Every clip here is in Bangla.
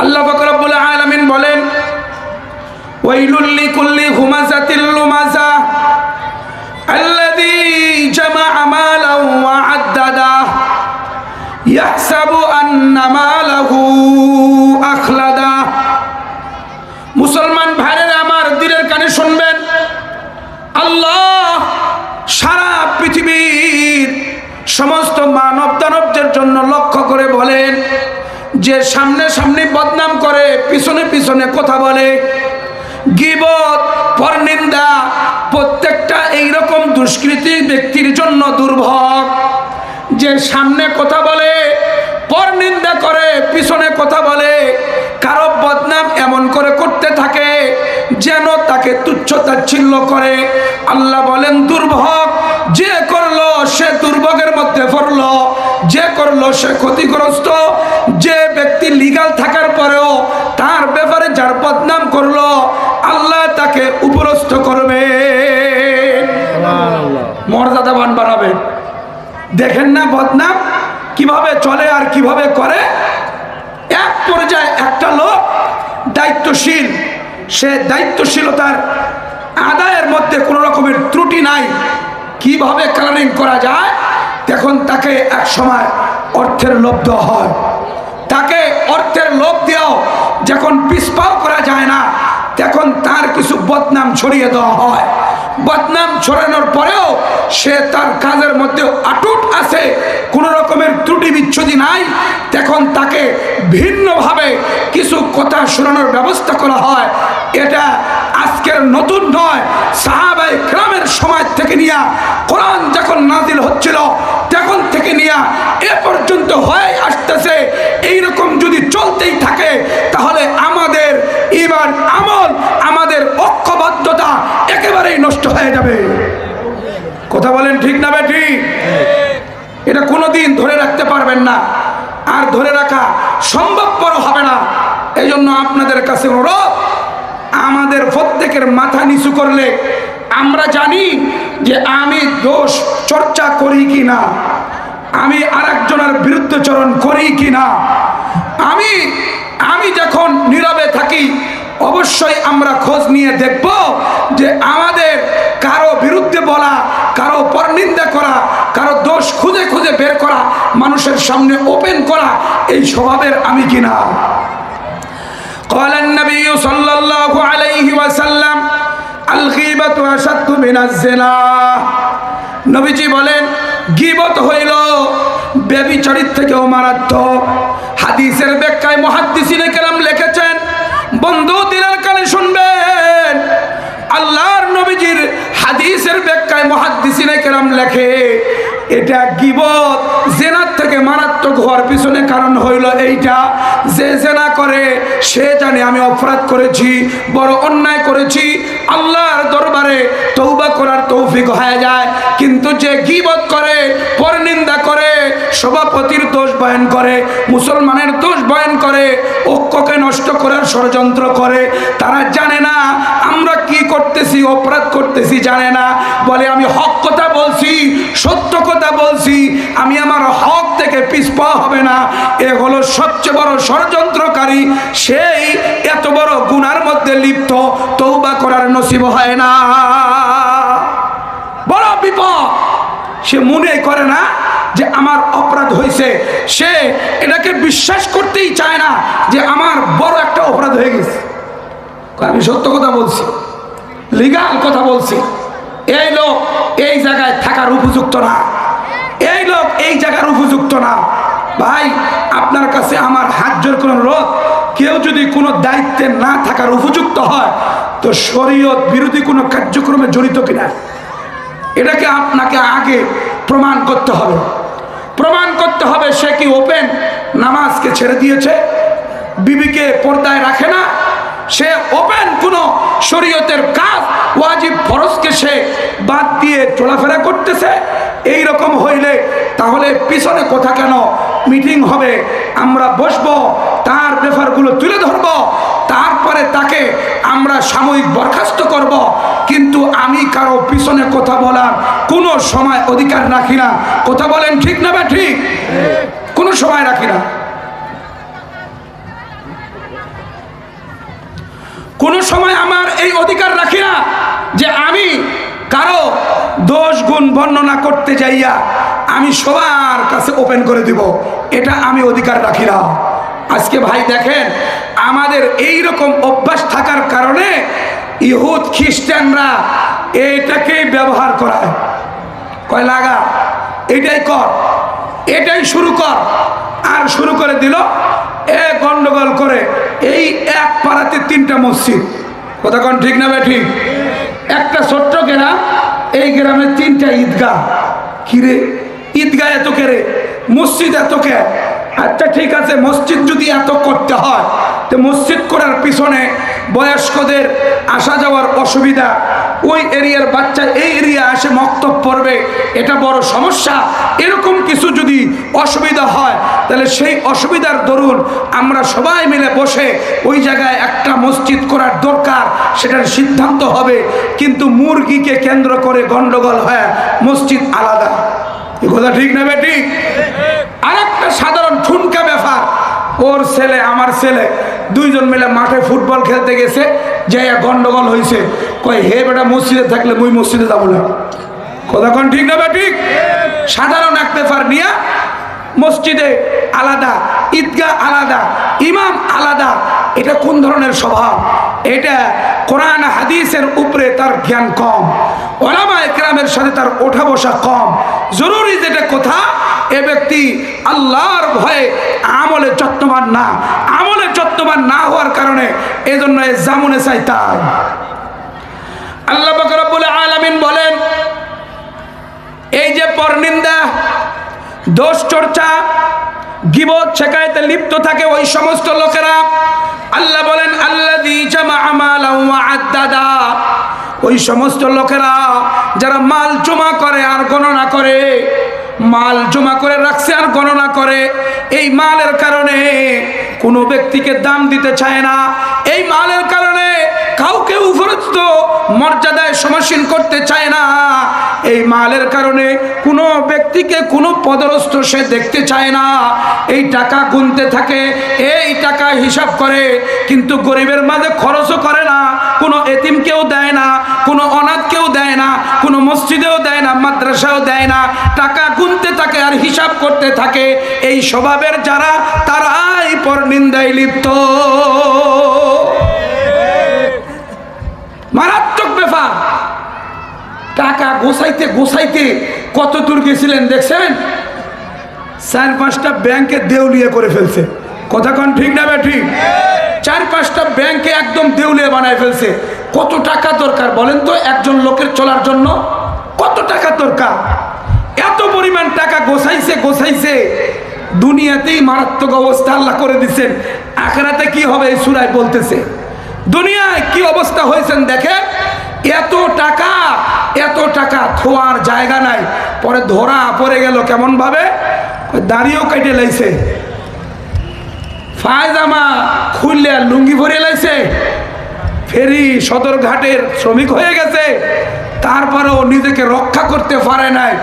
আল্লাহ ফকরাবুল আলমিন বলেন মুসলমান ভাইয়েরা আমার দিনের কানে শুনবেন, আল্লাহ সারা পৃথিবীর সমস্ত মানব দানবদের জন্য লক্ষ্য করে বলেন, যে সামনে সামনে বদনাম করে, পিছনে পিছনে কথা বলে। গিবত, পরনিন্দা, প্রত্যেকটা এইরকম দুষ্কৃতি ব্যক্তির জন্য দুর্ভোগ। যে সামনে কথা বলে, পরনিন্দা করে, পিছনে কথা বলে, কারও বদনাম এমন করে করতে থাকে, যেন তাকে তুচ্ছ তাচ্ছিল্য করে। আল্লাহ বলেন, দুর্ভোগ যে করল, সে দুর্ভোগের মধ্যে পড়ল। যে করল সে ক্ষতিগ্রস্ত। যে ব্যক্তি লিগাল থাকার পরেও তার ব্যাপারে যার বদনাম করল আল্লাহ তাকে উপরস্থ করবে। মর্যাদাবান বানাবে। দেখেন না বদনাম কীভাবে চলে আর কীভাবে করে? এক পর্যায়ে একটা লোক দায়িত্বশীল সে দায়িত্বশীলতার আদায়ের মধ্যে কোনো রকমের ত্রুটি নাই। কীভাবে কালারিং করা যায়? তখন তাকে এক সময় অর্থের লোভ দেওয়া হয়। তাকে অর্থের লোভ দিয়েও যখন পিসপাও করা যায় না, তখন তার কিছু বদনাম ছড়িয়ে দেওয়া হয়। বদনাম ছড়ানোর পরেও সে তার কাজের মধ্যে আটুট আছে, কোনো রকমের ত্রুটি বিচ্ছুতি নাই। তখন তাকে ভিন্নভাবে কিছু কথা শোনানোর ব্যবস্থা করা হয়। এটা আজকের নতুন নয় সাহাবাই গ্রামের সময় থেকে নিয়ে কোরআন যখন নাজিল হচ্ছিল, তখন থেকে নিয়ে এ পর্যন্ত হয়ে আসতেছে, এইরকম যদি চলতেই থাকে, তাহলে আমাদের ইমান আমল, আমাদের ঐক্যবদ্ধতা একেবারেই নষ্ট হয়ে যাবে। কথা বলেন ঠিক না বেঠি? এটা কোনোদিন ধরে রাখতে পারবেন না। আর ধরে রাখা সম্ভবপর হবে না। এই জন্য আপনাদের কাছে অনুরোধ আমাদের প্রত্যেকের মাথা নিচু করলে আমরা জানি যে আমি দোষ চর্চা করি কি না আমি আরেকজনের বিরুদ্ধচরণ করি কি না আমি আমি যখন নীরবে থাকি, অবশ্যই আমরা খোঁজ নিয়ে দেখব যে আমাদের কারও বিরুদ্ধে বলা, কারও পরনিন্দা করা, কারও দোষ খুঁজে খুঁজে বের করা, মানুষের সামনে ওপেন করা, এই স্বভাবের আমি কিনা। قال النبي صلى الله عليه وسلم الغيبة أشد من الزنا নবীজি বলেন গিবত হইল ব্যবিচারিত থেকেও মারাত্মক হাদিসের ব্যাখ্যায় মহাদ্দিসিনে কেরাম লিখেছেন বন্ধু দিলের কানে শুনবেন আল্লাহর নবীজির হাদিসের ব্যাখ্যায় মহাদ্দিসিনে কেরাম লেখে এটা গিবত জেনার থেকে মারাত্মক হওয়ার পিছনে কারণ হইল এইটা, যে জেনা করে, সে জানে আমি অপরাধ করেছি, বড় অন্যায় করেছি, আল্লাহর দরবারে তৌবা করার তৌফিক হয়ে যায়। কিন্তু যে গিবত করে, পরনিন্দা করে, সভাপতির দোষ বয়ন করে, মুসলমানের দোষ বয়ন করে, ঐক্যকে নষ্ট করার ষড়যন্ত্র করে, তারা জানে না, আমরা কি করতেছি, অপরাধ করতেছি জানে না। বলে আমি হক কথা বলছি, সত্য কথা বলছি, আমি আমার পিছপা হবে না। এ হলো সবচেয়ে বড় ষড়যন্ত্রকারী। সেই এত বড় গুনার মধ্যে লিপ্ত তৌবা করার নসিব হয় না। বড় বিপদ। সে মনে করে না যে আমার অপরাধ হয়েছে। সে এটাকে বিশ্বাস করতেই চায় না যে আমার বড় একটা অপরাধ হয়ে গেছে। আমি সত্য কথা বলছি লিগাল কথা বলছি। এই লোক এই জায়গায় থাকার উপযুক্ত না। এই লোক এই জায়গার উপযুক্ত না। ভাই, আপনার কাছে আমার হাত জোর কোনো লোক কেউ যদি কোনো দায়িত্বে না থাকার উপযুক্ত হয়, তো শরীয়ত বিরোধী কোনো কার্যক্রমে জড়িত কিনা? এটাকে আপনাকে আগে প্রমাণ করতে হবে। প্রমাণ করতে হবে সে কি ওপেন নামাজকে ছেড়ে দিয়েছে, বিবিকে পর্দায় রাখে না, সে ওপেন কোন শরীয়তের কাজ, ওয়াজিব ফরজকে সে বাদ দিয়ে চলাফেরা করতেছে এই রকম হইলে তাহলে পিছনে কথা কেন মিটিং হবে, আমরা বসবো, তার ব্যাপারগুলো তুলে ধরব, তারপরে তাকে আমরা সাময়িক বরখাস্ত করব। কিন্তু আমি কারও পিছনে কথা বলার কোনো সময় অধিকার রাখি না। কথা বলেন ঠিক না বা ঠিক? কোনো সময় রাখি না। কোনো সময় আমার এই অধিকার রাখি না যে আমি কারও দোষ গুণ বর্ণনা করতে যাইয়া আমি সবার কাছে ওপেন করে দিব, এটা আমি অধিকার রাখি না আজকে ভাই দেখেন, আমাদের এই রকম অভ্যাস থাকার কারণে ইহুদ খ্রিস্টানরা এটাকেই ব্যবহার করায়। কয় লাগা? এটাই কর, এটাই শুরু কর। আর শুরু করে দিল এ গন্ডগোল করে, এই এক পাড়াতে তিনটা মসজিদ। কথা কোন ঠিক না বে ঠিক? একটা ছোট্ট গ্রাম, এই গ্রামের তিনটা ঈদগাহ। কিরে ঈদগাহ এত কেরে মসজিদ এত কে? আচ্ছা ঠিক আছে, মসজিদ যদি এত করতে হয়, তো মসজিদ করার পিছনে বয়স্কদের আসা যাওয়ার অসুবিধা ওই এরিয়ার বাচ্চা এই এরিয়া আসে মক্তব পড়বে, এটা বড় সমস্যা। এরকম কিছু যদি অসুবিধা হয়, তাহলে সেই অসুবিধার দরুন আমরা সবাই মিলে বসে ওই জায়গায় একটা মসজিদ করার দরকার, সেটার সিদ্ধান্ত হবে। কিন্তু মুরগিকে কেন্দ্র করে গন্ডগোল হয়, মসজিদ আলাদা। এ কথা ঠিক না বেটি আর একটা সাধারণ ঠুনকা ব্যাপার। ওর ছেলে, আমার ছেলে, দুইজন মিলে মাঠে ফুটবল খেলতে গেছে যে গন্ডগোল হয়েছে কয়, হে বেটা, মসজিদে থাকলে মুই মসজিদে যাব না। কথা কোন ঠিক না ঠিক? সাধারণ এক পার নিয়ে মসজিদে আলাদা, ঈদগাহ আলাদা, ইমাম আলাদা। এটা কোন ধরনের স্বভাব? এটা কোরআন হাদিসের উপরে তার জ্ঞান কম। ওলামা একরামের সাথে তার ওঠা বসা কম। জরুরি যেটা কথা, এ ব্যক্তি আল্লাহর ভয়ে আমলে যত্নবান না। আমলে যত্নবান না হওয়ার কারণে এজন্য এ জামুনে চাই তাই। আল্লাহ বকরবুল আলামিন বলেন, এই যে পরনিন্দা, দোষ চর্চা গিবত, শেখায়তে লিপ্ত থাকে ওই সমস্ত লোকেরা। আল্লাহ বলেন আল্লাহ ওই সমস্ত লোকেরা যারা মাল জমা করে আর গণনা করে, মাল জমা করে রাখছে আর গণনা করে, এই মালের কারণে কোনো ব্যক্তিকে দাম দিতে চায় না। এই মালের কারণে কাউকে উপরস্থ মর্যাদায় সমাসীন করতে চায় না। এই মালের কারণে কোনো ব্যক্তিকে, কোনো পদরস্থ সে দেখতে চায় না। এই টাকা গুনতে থাকে, এই টাকা হিসাব করে, কিন্তু গরিবের মাঝে খরচও করে না। কোনো এতিমকেও দেয় না, কোনো অনাথকেও দেয় না, কোনো মসজিদেও দেয় না, মাদ্রাসাও দেয় না। টাকা গুনতে থাকে আর হিসাব করতে থাকে। এই স্বভাবের যারা, তারাই পর নিন্দায় লিপ্ত। টাকা গোসাইতে গোসাইতে কত দূর গেছিলেন দেখছেন? চার পাঁচটা ব্যাংকে দেউলিয়া করে ফেলছে। কথা কন ঠিক না বে ঠিক? চার পাঁচটা ব্যাংকে একদম দেউলিয়া বানায় ফেলছে। কত টাকা দরকার বলেন তো একজন লোকের চলার জন্য? কত টাকা দরকার? এত পরিমাণ টাকা গোসাইছে গোসাইছে। দুনিয়াতেই মারাত্মক অবস্থা আল্লাহ করে দিচ্ছেন আখরাতে কি হবে এই সুরায় বলতেছে। দুনিয়ায় কি অবস্থা হয়েছেন দেখেন? এত টাকা এত টাকা থোয়ার জায়গা নাই। পরে ধরা পড়ে গেল কেমন ভাবে দাড়িও কেটে লাইছে। ফায়জামা খুললে আর লুঙ্গি ভরে লাইছে। ফেরি সদরঘাটের শ্রমিক হয়ে গেছে। তারপরেও নিজেকে রক্ষা করতে পারে নাই।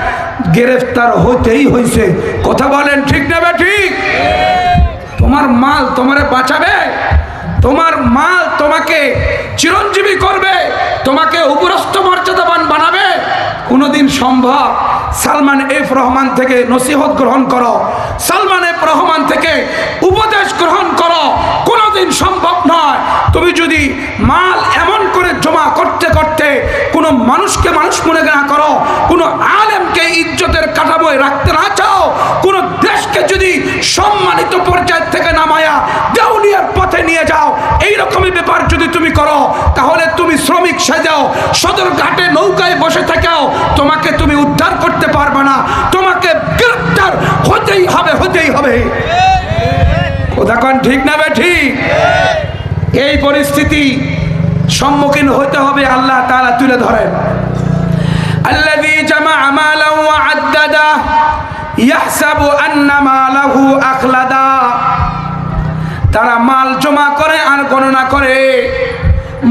গ্রেফতার হতেই হয়েছে কথা বলেন ঠিক না ঠিক। তোমার মাল তোমারে বাঁচাবে? তোমার মাল তোমাকে চিরঞ্জীবী করবে, তোমাকে উপরস্থ মর্যাদাবান বানাবে। কোনোদিন সম্ভব সালমান এফ রহমান থেকে নসিহত গ্রহণ করো, সালমান এফ রহমান থেকে উপদেশ গ্রহণ করো। কোনোদিন সম্ভব নয়। তুমি যদি মাল এমন করে জমা করতে করতে কোনো মানুষকে মানুষ মনে না করো, কোনো আলেমকে ইজ্জতের কাঠামোয় রাখতে না চাও, কোনো দেশকে যদি সম্মানিত পর্যায় থেকে নামায়া দেউলিয়ার এই রকমই ব্যাপার যদি তুমি করো তাহলে তুমি শ্রমিক সাজাও সদর ঘাটে নৌকায় বসে থাকাও তোমাকে তুমি উদ্ধার করতে পারবে না তোমাকে গ্রেপ্তার হতেই হবে হতেই হবে কোথাকান ঠিক না বে ঠিক এই পরিস্থিতি সম্মুখীন হতে হবে আল্লাহ তাআলা তুলে ধরেন الذي جمع مالا وعدده يحسب أن ماله أخلدا তারা মাল জমা করে আর গণনা করে।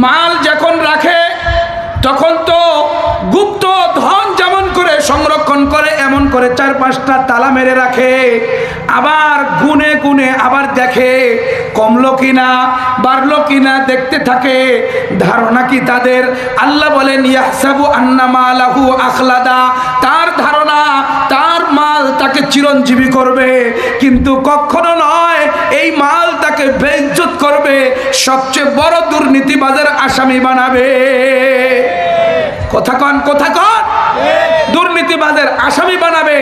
মাল যখন রাখে, তখন তো গুপ্ত ধন যেমন করে সংরক্ষণ করে, এমন করে চার পাঁচটা তালা মেরে রাখে। আবার গুনে গুনে আবার দেখে, কমলো কিনা, বাড়লো কিনা দেখতে থাকে। ধারণা কি তাদের? আল্লাহ বলেন, ইয়াহসাবু আন্না মালাহু আখলাদা। তার ধারণা, তার মাল তাকে চিরঞ্জীবী করবে। কিন্তু কখনো নয়, এই মাল তাকে বেইজ্জত করবে, সবচেয়ে বড় দুর্নীতিবাজের আসামি বানাবে। কথা কন কথা কন। দুর্নীতিবাজের আসামি বানাবে,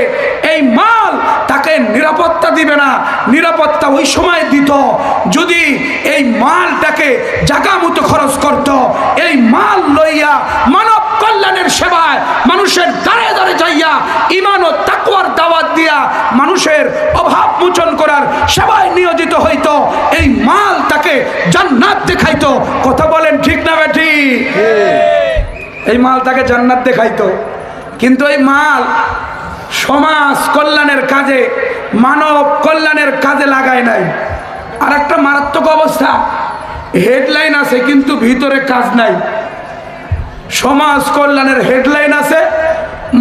এই মাল তাকে নিরাপত্তা দিবে না। নিরাপত্তা ওই সময় দিত, যদি এই মালটাকে জাগা মতো খরচ করত। এই মাল লইয়া মানব কল্যাণের সেবায় মানুষের দাঁড়ে দাঁড়ে যাইয়া ইমান ও তাকুয়ার দাওয়াত দিয়া মানুষের সেবায় নিয়োজিত হইতো এই মাল তাকে জান্নাত দেখাইতো। কথা বলেন ঠিক না বেঠি এই মাল তাকে জান্নাত দেখাইতো। কিন্তু এই মাল সমাজ কল্যাণের কাজে মানব কল্যাণের কাজে লাগায় নাই। আর একটা মারাত্মক অবস্থা হেডলাইন আছে কিন্তু ভিতরে কাজ নাই। সমাজ কল্যাণের হেডলাইন আছে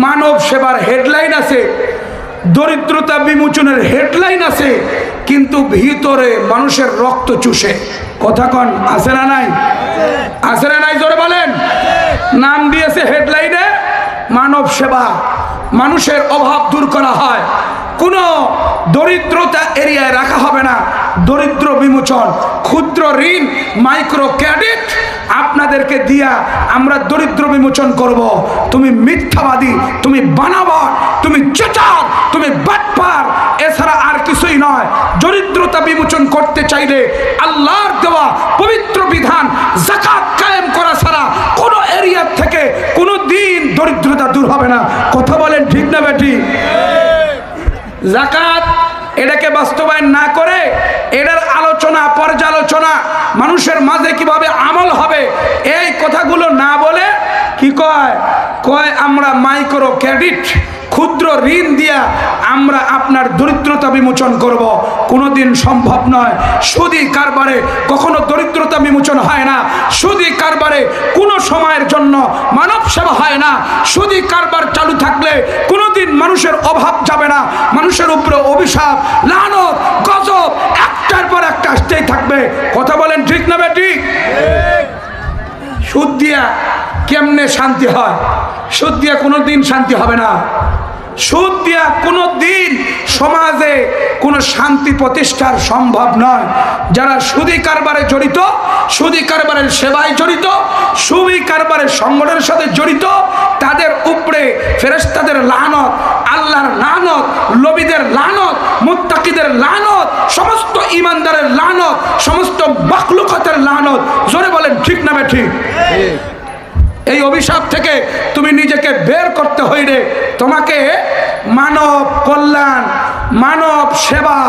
মানব সেবার হেডলাইন আছে। দরিদ্রতা বিমোচনের হেডলাইন আছে, কিন্তু ভিতরে মানুষের রক্ত চুষে। কথা কন, আছে না নাই? আছে না নাই, জোরে বলেন। নাম দিয়েছে হেডলাইনে, মানব সেবা। মানুষের অভাব দূর করা হয়। কোনো দরিদ্রতা এরিয়ায় রাখা হবে না। দরিদ্র বিমোচন, ক্ষুদ্র ঋণ মাইক্রো ক্রেডিট আপনাদেরকে দিয়া আমরা দরিদ্র বিমোচন করব। তুমি মিথ্যাবাদী, তুমি বানাবার তুমি চেচার, তুমি বাটপার। এছাড়া আর কিছুই নয়। দরিদ্রতা বিমোচন করতে চাইলে আল্লাহর দেওয়া পবিত্র বিধান জাকাত কায়েম করা ছাড়া কোনো এরিয়ার থেকে কোনো দিন দরিদ্রতা দূর হবে না। কথা বলেন ঠিক না বেটি জাকাত এটাকে বাস্তবায়ন না করে এটার আলোচনা, পর্যালোচনা মানুষের মাঝে কীভাবে আমল হবে, এই কথাগুলো না বলে কি কয়? কয়, আমরা মাইক্রো ক্রেডিট, ক্ষুদ্র ঋণ দিয়া আমরা আপনার দরিদ্রতা বিমোচন করব। কোনোদিন সম্ভব নয়। সুদি কারবারে কখনো দরিদ্রতা বিমোচন হয় না। সুদি কারবারে কোনো সময়ের জন্য মানব সেবা হয় না। সুদি কারবার চালু থাকলে কোনোদিন মানুষের অভাব যাবে না। মানুষের উপরে অভিশাপ, লানত, গজব একটার পর একটা আসতেই থাকবে। কথা বলেন ঠিক না বেটি সুদ দিয়া কেমনে শান্তি হয়? সুদ দিয়া কোনো দিন শান্তি হবে না। সুদ দিয়া কোনো দিন সমাজে কোনো শান্তি প্রতিষ্ঠার সম্ভব নয়। যারা সুদি কারবারে জড়িত, সুদি কারবারের সেবায় জড়িত, সুদি কারবারের সংগঠনের সাথে জড়িত, তাদের উপরে ফেরেস্তাদের লানত, আল্লাহর লানত লবিদের লানত, মুত্তাকিদের লানত, সমস্ত ইমানদারের লানত, সমস্ত বাকলুকতের লানত, জোরে বলেন ঠিক না ঠিক? এই অভিশাপ থেকে তুমি নিজেকে বের করতে হইলে তোমাকে মানব কল্যাণ, মানব সেবা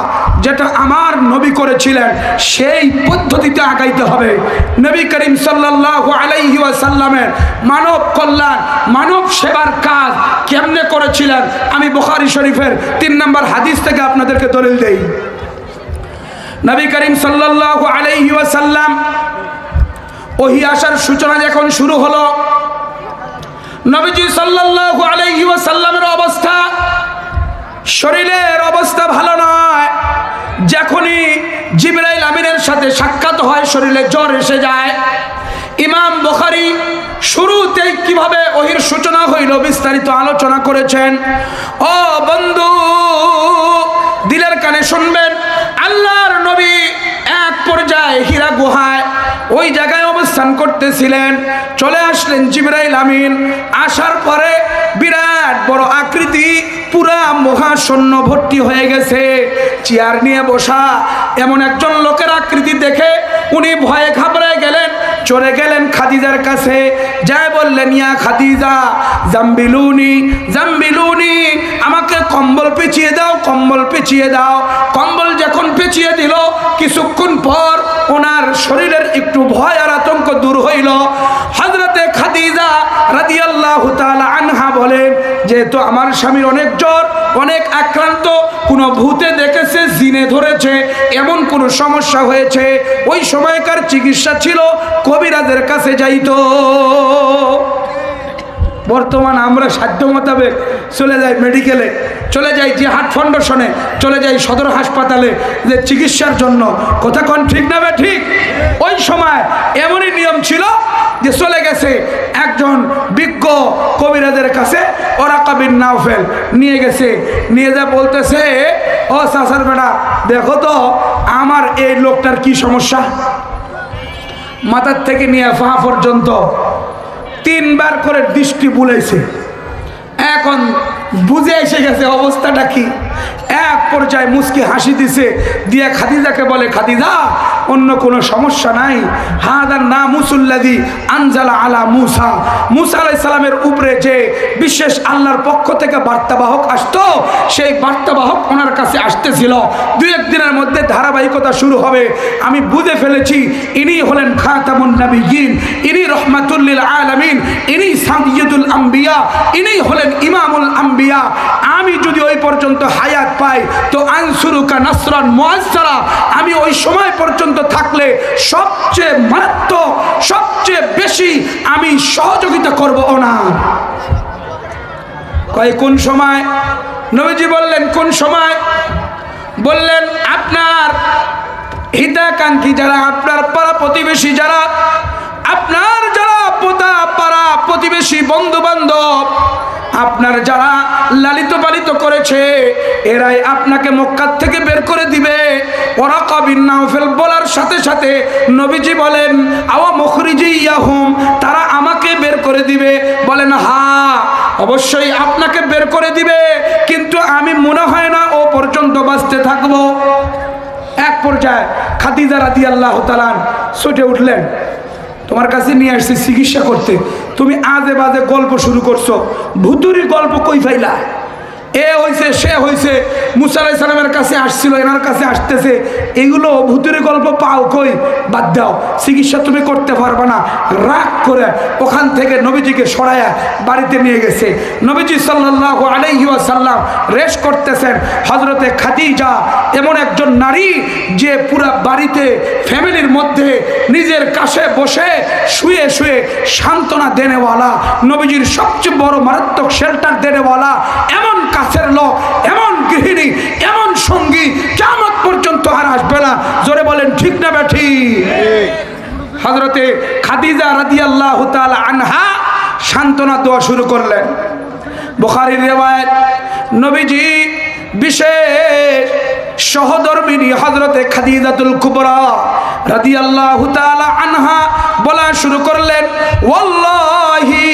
যেটা আমার নবী করেছিলেন, সেই পদ্ধতিতে আগাইতে হবে। নবী করিম সাল্লাল্লাহু আলাইহি ওয়াসাল্লামের মানব কল্যাণ, মানব সেবার কাজ কেমনে করেছিলেন? আমি বুখারি শরীফের তিন নম্বর হাদিস থেকে আপনাদেরকে দলিল দেই। নবী করিম সাল্লাল্লাহু আলাইহি ওহি আসার সূচনা যখন শুরু হলো, নবীজি সাল্লাল্লাহু আলাইহি ওয়াসাল্লামের অবস্থা, শরীরের অবস্থা ভালো নয়। যখনই জিবরাইল আমিনের সাথে সাক্ষাৎ হয়, শরীরে জ্বর এসে যায়। ইমাম বুখারী শুরুতেই কীভাবে ওহির সূচনা হইল বিস্তারিত আলোচনা করেছেন। ও বন্ধু, দিলের কানে শুনবেন, আল্লাহর নবী এক পর্যায়ে হীরা গুহায়, ওই জায়গায় অবস্থান করতেছিলেন। চলে আসলেন জিবরাইল আমিন। আসার পরে বিরাট বড় আকৃতি, পুরা মহাশূন্য ভর্তি হয়ে গেছে। চেয়ার নিয়ে বসা, এমন একজন লোকের আকৃতি দেখে উনি ভয়ে ঘাবড়ায় গেলেন। চলে গেলেন খাদিজার কাছে। যায় বললেন, ইয়া খাদিজা, জাম্বিলুনি জাম্বিলুনি, আমাকে কম্বল পেঁচিয়ে দাও, কম্বল পেঁচিয়ে দাও। কম্বল যখন পেঁচিয়ে দিল, কিছুক্ষণ পর ওনার শরীরের একটু ভয় আর আতঙ্ক দূর হইল। হজরতে খাদিজা রাদিয়াল্লাহু তাআলা আনহা বলেন যেহেতু আমার স্বামীর অনেক জ্বর, অনেক আক্রান্ত, কোনো ভূতে দেখেছে, জিনে ধরেছে, এমন কোনো সমস্যা হয়েছে, ওই সময়কার চিকিৎসা ছিল, কবিরাজের কাছে যাইতো। বর্তমান আমরা সাধ্য মোতাবেক চলে যাই মেডিকেলে চলে যাই জিহাদ ফাউন্ডেশনে চলে যাই সদর হাসপাতালে যে চিকিৎসার জন্য। কথা কোন ঠিক না ঠিক? ওই সময় এমনই নিয়ম ছিল যে চলে গেছে একজন বিজ্ঞ কবিরাজের কাছে ওরা কবির নাওফেল নিয়ে গেছে। নিয়ে যা বলতেছে, ও সাসার বেটা, দেখো তো, আমার এই লোকটার কি সমস্যা? মাথার থেকে নিয়ে ফা পর্যন্ত তিনবার করে দৃষ্টি বুলাইছে। এখন বুঝে এসে গেছে অবস্থাটা কি? এক পর্যায়ে মুসকি হাসি দিছে। দিয়ে খাদিজাকে বলে, খাদিজা, অন্য কোনো সমস্যা নাই। হাদার না মুসুল্লাদি আনজালা আলা মুসা। মুসা আলাই সালামের উপরে যে বিশেষ আল্লাহর পক্ষ থেকে বার্তাবাহক আসতো, সেই বার্তাবাহক ওনার কাছে আসতেছিল। দুই একদিনের মধ্যে ধারাবাহিকতা শুরু হবে। আমি বুঝে ফেলেছি, ইনি হলেন খাতামুন নবীন ইনি রহমাতুল্লিল আলামিন, ইনি সাইয়্যিদুল আম্বিয়া, ইনি হলেন ইমামুল আম্বিয়া। আমি যদি ওই পর্যন্ত হায়াত পাই তো আনসুরুকা নাসরান মুআজ্জারা, আমি ওই সময় পর্যন্ত থাকলে সবচেয়ে মারাত্মক, সবচেয়ে বেশি আমি সহযোগিতা করব ওনার। কয়, কোন সময়? নবীজি বললেন, কোন সময়? বললেন, আপনার হিতাকাঙ্ক্ষী যারা, আপনার পাড়া প্রতিবেশী যারা, আপনার যারা পোতা পাড়া প্রতিবেশী বন্ধু বান্ধব আপনার যারা করেছে, এরাই আপনাকে মক্কার থেকে বের করে দিবে। ওরা কবির নাওফেল বলার সাথে সাথে নবীজি বলেন, আওয়া মুখরিজি ইয়াহুম তারা আমাকে বের করে দিবে। বলেন, হা, অবশ্যই আপনাকে বের করে দিবে, কিন্তু আমি মনে হয় না ও পর্যন্ত বাঁচতে থাকব। এক পর্যায়ে খাদিজা রাদি আল্লাহ তালান ছুটে উঠলেন, তোমার কাছে নিয়ে আসছি চিকিৎসা করতে। তুমি আজে বাজে গল্প শুরু করছ। ভুতুরি গল্প কই ফাইলা এ হইছে, সে হইছে। মুসা আলাই সালামের কাছে আসছিল, এনার কাছে আসতেছে। এগুলো ভুতুরি গল্প পাও কই? বাদ দাও। চিকিৎসা তুমি করতে পারবে না। রাগ করে ওখান থেকে নবীজিকে সরাইয়া বাড়িতে নিয়ে গেছে। নবীজি সাল্লাহ আলাইহি সাল্লাম রেস্ট করতেছেন হজরতে খাদিজা এমন একজন নারী যে পুরা বাড়িতে, ফ্যামিলির মধ্যে নিজের কাছে বসে শুয়ে শুয়ে সান্ত্বনা দেনেওয়ালা, নবীজির সবচেয়ে বড় মারাত্মক শেল্টার দেনেওয়ালা, এমন কাছের লোক, এমন গৃহিণী, এমন সঙ্গী কেমন পর্যন্ত আর আসবে না। জোরে বলেন, ঠিক না ব্যাঠি? হজরতে খাদিজা রাদি আল্লাহ আনহা সান্ত্বনা দেওয়া শুরু করলেন। বুখারির রেওয়ায়ত, নবীজি বিশেষ সহধর্মিনী হজরতে খাদিজাতুল কুবরা রাদি আল্লাহ আনহা বলা শুরু করলেন, ওয়াল্লাহি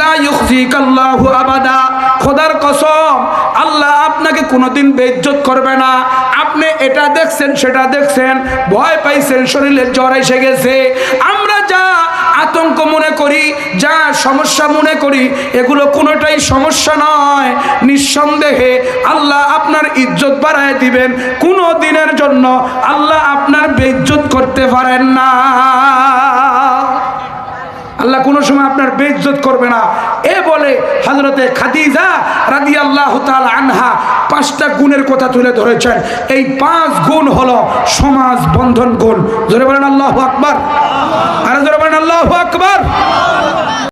লা ইউখজিকাল্লাহু খোদার কসম, আল্লাহ আপনাকে কোনোদিন বেইজ্জত করবে না। আপনি এটা দেখছেন, সেটা দেখছেন, ভয় পাইছেন, শরীরে জ্বর এসে গেছে। আমরা যা আতঙ্ক মনে করি, যা সমস্যা মনে করি, এগুলো কোনোটাই সমস্যা নয়। নিঃসন্দেহে আল্লাহ আপনার ইজ্জত বাড়ায় দিবেন। কোনো দিনের জন্য আল্লাহ আপনার বেইজ্জত করতে পারেন না। আল্লাহ কোনো সময় আপনার বেজত করবে না। এ বলে হজরতে খাদিজা রাদি আল্লাহ আনহা পাঁচটা গুণের কথা তুলে ধরেছেন। এই পাঁচ গুণ হলো সমাজ বন্ধন গুণ। ধরে বলেন আল্লাহ আকবর। আর ধরে বলেন আল্লাহ আকবর।